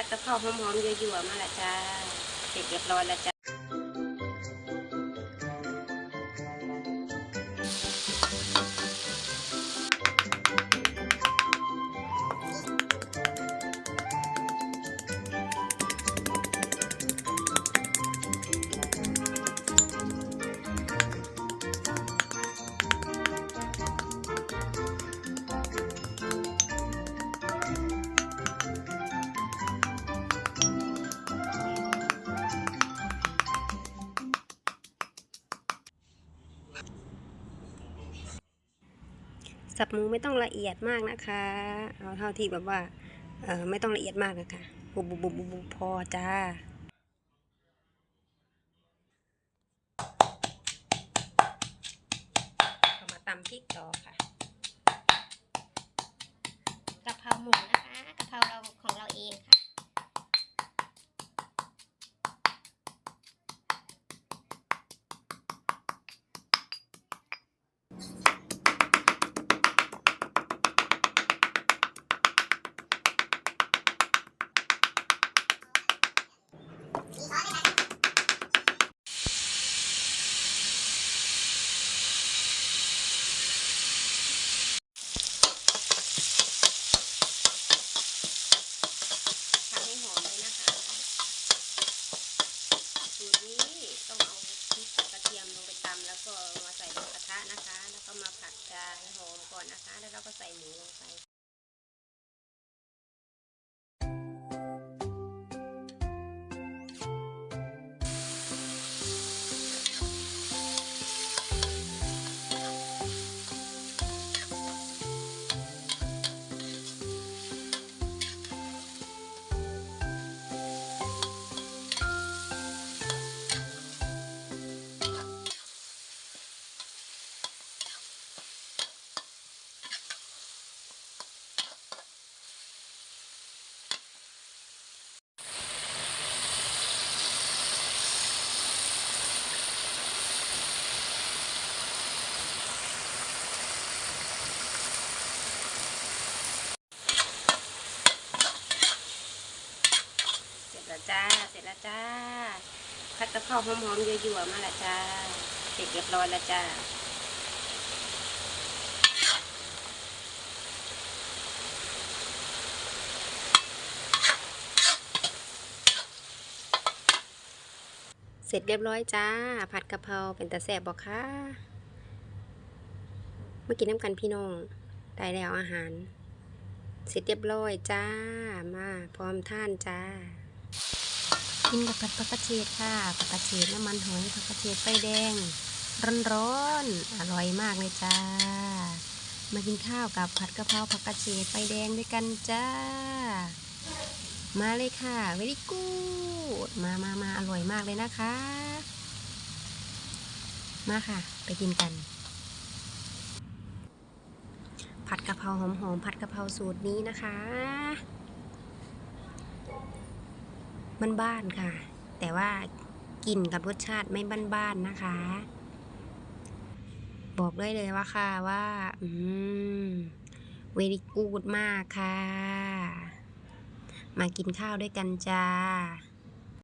ผัดกะเพราหอมๆยั่วๆมาละจ้า เสร็จเรียบร้อยละจ้า สับหมูไม่ต้องละเอียดมากนะคะ เอาเท่าที่แบบว่าเออไม่ต้องละเอียดมากนะคะบุบบุบบุบบุบพอจ้าเอามาตำพริกต่อค่ะกะเพราหมูนะคะกะเพราเราของเราเองค่ะ แล้วเราก็ใส่หมูลงไป จ้า เสร็จแล้วจ้าผัดกะเพราหอมๆยั่วๆมาละจ้า เสร็จเรียบร้อยแล้วจ้าเสร็จเรียบร้อยจ้า ผัดกะเพราเป็นตะแสบบอกค่ะเมื่อกี้น้ำกันพี่น้อง ได้แล้วอาหาร เสร็จเรียบร้อยจ้า มาพร้อมท่านจ้า กินกับผัดผักกระเฉดค่ะผักกระเฉดน้ำมันหอยผักกระเฉดไฟแดง ร้อนๆอร่อยมากเลยจ้า มากินข้าวกับผัดกะเพราผักกระเฉดไฟแดงด้วยกันจ้า มาเลยค่ะเวลี่กูดมามามาอร่อยมากเลยนะคะ มาค่ะ ไปกินกัน ผัดกะเพราหอมๆผัดกะเพราสูตรนี้นะคะ บ้านๆค่ะ แต่ว่ากลิ่นกับรสชาติไม่บ้านๆนะคะ บอกได้เลยว่าค่ะว่า อืมเวลิกูดมากค่ะ มากินข้าวด้วยกันจ้า